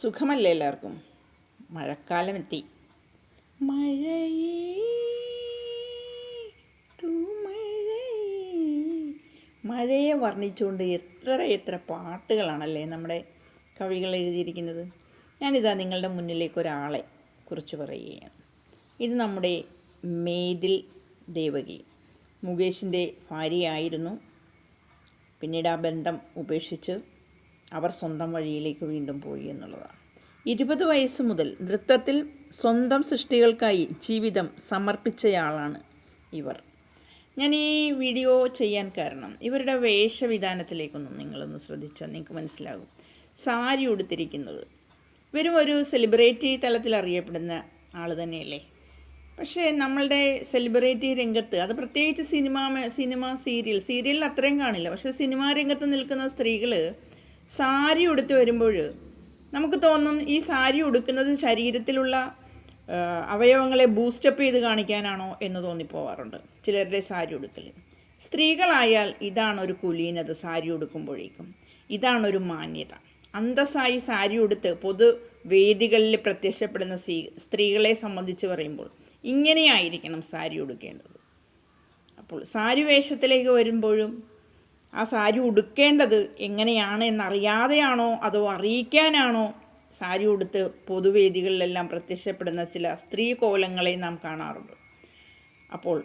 സുഖമല്ലേ എല്ലാവർക്കും? മഴക്കാലം എത്തി. മഴയേ മഴയെ. വർണിച്ചുകൊണ്ട് എത്ര എത്ര പാട്ടുകളാണല്ലേ നമ്മുടെ കവികൾ എഴുതിയിരിക്കുന്നത്. ഞാനിതാ നിങ്ങളുടെ മുന്നിലേക്ക് ഒരാളെ കുറിച്ച് പറയുകയാണ്. ഇത് നമ്മുടെ മേതിൽ ദേവകി. മുകേഷിന്റെ ഭാര്യയായിരുന്നു. പിന്നീട് ആ ബന്ധം ഉപേക്ഷിച്ച് അവർ സ്വന്തം വഴിയിലേക്ക് വീണ്ടും പോയി എന്നുള്ളതാണ്. ഇരുപത് വയസ്സ് മുതൽ നൃത്തത്തിൽ സ്വന്തം സൃഷ്ടികൾക്കായി ജീവിതം സമർപ്പിച്ചയാളാണ് ഇവർ. ഞാൻ ഈ വീഡിയോ ചെയ്യാൻ കാരണം ഇവരുടെ വേഷവിധാനത്തിലേക്കൊന്നും നിങ്ങളൊന്ന് ശ്രദ്ധിച്ചാൽ നിങ്ങൾക്ക് മനസ്സിലാകും. സാരി ഉടുത്തിരിക്കുന്നത്. ഇവരും ഒരു സെലിബ്രിറ്റി തലത്തിൽ അറിയപ്പെടുന്ന ആൾ തന്നെയല്ലേ? പക്ഷേ നമ്മളുടെ സെലിബ്രിറ്റി രംഗത്ത് അത് പ്രത്യേകിച്ച് സിനിമ സിനിമ സീരിയൽ സീരിയലിൽ അത്രയും കാണില്ല. പക്ഷേ സിനിമാ രംഗത്ത് നിൽക്കുന്ന സ്ത്രീകൾ സാരി ഉടുത്ത് വരുമ്പോൾ നമുക്ക് തോന്നും ഈ സാരി ഉടുക്കുന്നത് ശരീരത്തിലുള്ള അവയവങ്ങളെ ബൂസ്റ്റപ്പ് ചെയ്ത് കാണിക്കാനാണോ എന്ന് തോന്നിപ്പോവാറുണ്ട് ചിലരുടെ സാരി ഉടുക്കൽ സ്ത്രീകളായാൽ ഇതാണൊരു കുലീനത സാരി ഉടുക്കുമ്പോഴേക്കും. ഇതാണൊരു മാന്യത. അന്തസ്സായി സാരി ഉടുത്ത് പൊതു വേദികളിൽ പ്രത്യക്ഷപ്പെടുന്ന സ്ത്രീ സ്ത്രീകളെ സംബന്ധിച്ച് പറയുമ്പോൾ ഇങ്ങനെയായിരിക്കണം സാരി ഉടുക്കേണ്ടത്. അപ്പോൾ സാരി വേഷത്തിലേക്ക് വരുമ്പോഴും ആ സാരി ഉടുക്കേണ്ടത് എങ്ങനെയാണ് എന്നറിയാതെയാണോ അതോ അറിയിക്കാനാണോ? സാരി ഉടുത്ത് പൊതുവേദികളിലെല്ലാം പ്രത്യക്ഷപ്പെടുന്ന ചില സ്ത്രീ കോലങ്ങളെ നാം കാണാറുണ്ട്. അപ്പോൾ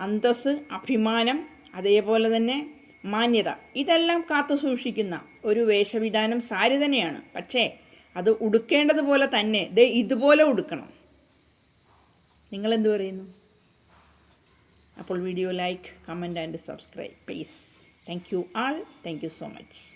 അന്തസ് അഭിമാനം അതേപോലെ തന്നെ മാന്യത ഇതെല്ലാം കാത്തു സൂക്ഷിക്കുന്ന ഒരു വേഷവിധാനം സാരി തന്നെയാണ്. പക്ഷേ അത് ഉടുക്കേണ്ടതുപോലെ തന്നെ ദേ ഇതുപോലെ ഉടുക്കണം. നിങ്ങളെന്ത് പറയുന്നു? അപ്പോൾ video like comment and subscribe. Please Thank you all. Thank you so much.